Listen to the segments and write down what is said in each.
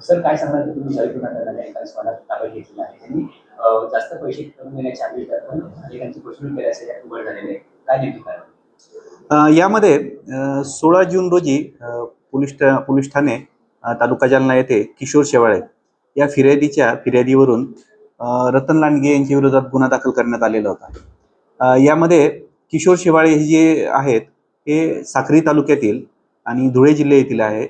Sir काय सांगणार तुम्ही रविकुमार एका मला ताब्यात घेतलेला आहे. त्यांनी जास्त पैसे करून देण्याची अपेक्षा आहेत, पण अनेकांची फसवणूक असेल यात उघड झालेले काय नेमकी काय यामध्ये सोळा जून रोजी पोलीस पोलीस ठाणे तालुका जालना येथे किशोर शेवाळे या फिर्यादीच्या फिर्यादीवरून रतन लांडगे यांच्या विरोधात गुन्हा दाखल करण्यात आलेला होता. यामध्ये किशोर शेवाळे हे जे आहेत हे साक्री तालुक्यातील आणि धुळे जिल्ह्यातील आहे.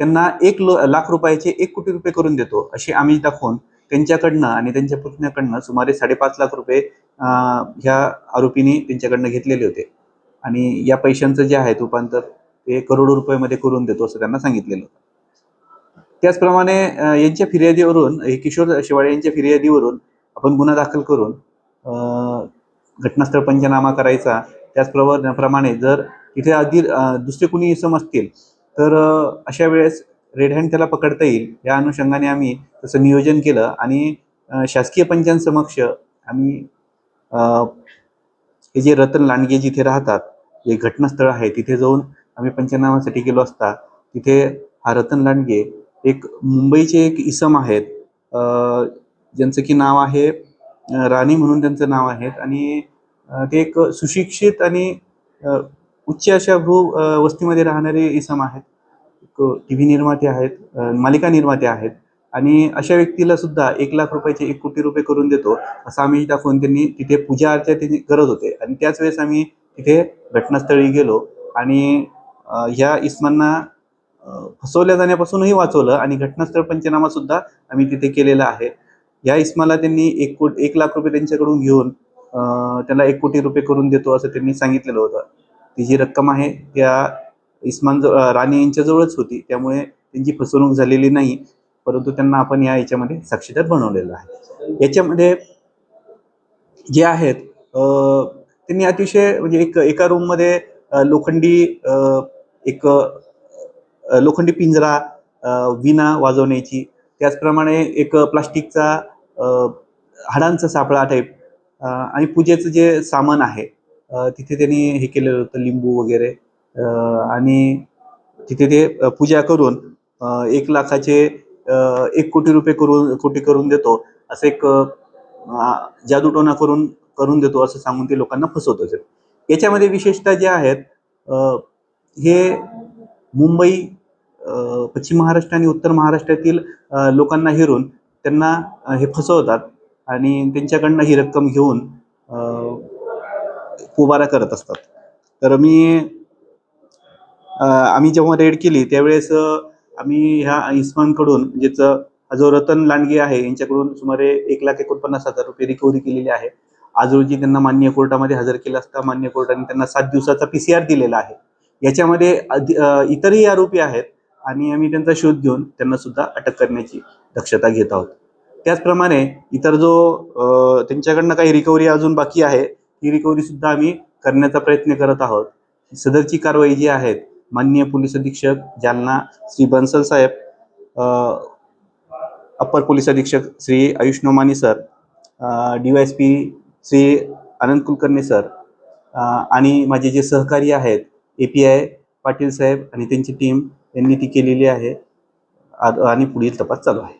त्यांना एक लाख रुपयाचे एक कोटी रुपये करून देतो अशी आमिष दाखवून त्यांच्याकडनं आणि त्यांच्या पुतण्याकडनं सुमारे साडेपाच लाख रुपये ह्या आरोपींनी त्यांच्याकडनं घेतलेले होते. आणि या पैशांचं जे आहे रूपांतर ते करोडो रुपयामध्ये करून देतो असं त्यांना सांगितलेलं होतं. त्याचप्रमाणे यांच्या फिर्यादीवरून हे किशोर शिवाळे यांच्या फिर्यादीवरून आपण गुन्हा दाखल करून घटनास्थळ पंचनामा करायचा. त्याचप्रमाणे प्रमाणे जर तिथे आधी दुसरे कुणी इसम असतील तर अशा वेळेस रेड हँड त्याला पकडता येईल. या अनुषंगाने आम्ही तसं नियोजन केलं आणि शासकीय पंचांसमक्ष आम्ही हे जे रतन लांडगे जिथे राहतात जे घटनास्थळ आहे तिथे जाऊन आम्ही पंचनामासाठी गेलो असता तिथे हा रतन लांडगे एक मुंबईचे एक इसम आहेत. ज्यांचं की नाव आहे राणी म्हणून त्यांचं नाव आहे आणि ते एक सुशिक्षित आणि उच्च अशा भू वस्तीमध्ये राहणारे इसम आहेत. टी व्ही निर्माते आहेत मालिका निर्माते आहेत. आणि अशा व्यक्तीला सुद्धा एक लाख रुपयाचे एक कोटी रुपये करून देतो असं आम्ही दाखवून त्यांनी तिथे पूजा अर्चा त्यांनी करत होते. आणि त्याच वेळेस आम्ही तिथे घटनास्थळी गेलो आणि ह्या इसमांना फसवल्या जाण्यापासूनही वाचवलं आणि घटनास्थळ पंचनामा सुद्धा आम्ही तिथे केलेला आहे. या इस्माला त्यांनी एक कोट एक लाख रुपये त्यांच्याकडून घेऊन त्याला एक कोटी रुपये करून देतो असं त्यांनी सांगितलेलं होतं. ती जी रक्कम आहे. त्या इस्मान राणे यांच्याजवळच होती. त्यामुळे त्यांची फसवणूक झालेली नाही. परंतु त्यांना आपण या याच्यामध्ये साक्षीदार बनवलेलं आहे. याच्यामध्ये जे आहेत त्यांनी अतिशय म्हणजे एक एका रूममध्ये लोखंडी एक लोखंडी पिंजरा विना विणा वाजवण्याची त्याचप्रमाणे एक प्लास्टिकचा हाडांचा सापळा टाईप आणि पूजेचं जे सामान आहे तिथे त्यांनी हे केलेलं होतं लिंबू वगैरे. आणि तिथे ते पूजा करून एक लाखाचे एक कोटी रुपये करून कोटी करून देतो असं एक जादूटोना करून करून देतो असं सांगून ते लोकांना फसवत होते याच्यामध्ये विशेषतः जे आहेत हे मुंबई पश्चिम महाराष्ट्र आणि उत्तर महाराष्ट्रातील लोकांना हिरून त्यांना हे फसवतात आणि त्यांच्याकडनं ही रक्कम घेऊन उभारा पोबारा करत असतात. तर मी आम्ही जेव्हा रेड केली त्यावेळेस आम्ही ह्या इस्मानकडून म्हणजेच जो रतन लांडगे आहे यांच्याकडून सुमारे एक लाख एकोणपन्नास हजार रुपये रिकव्हरी केलेली आहे. आज रोजी त्यांना मान्य कोर्टामध्ये हजर केलं असता मान्य कोर्टाने त्यांना सात दिवसाचा पी सी आर दिलेला आहे. याच्यामध्ये इतरही आरोपी आहेत आणि आम्ही त्यांचा शोध घेऊन त्यांना सुद्धा अटक करण्याची दक्षता घेत आहोत. त्याचप्रमाणे इतर जो त्यांच्याकडनं काही रिकव्हरी अजून बाकी आहे ही रिकव्हरी सुद्धा आम्ही करण्याचा प्रयत्न करत आहोत. सदरची कारवाई जी आहे माननीय पोलीस अधीक्षक जालना श्री बन्सल साहेब अप्पर पोलीस अधीक्षक Shri Ayush Nomani sir D Y S P Shri Anant Kulkarni sir आणि माझे जे सहकारी आहेत ए पी आय पाटील साहेब आणि त्यांची टीम यांनी ती केलेली आहे. आणि पुढील तपास चालू आहे.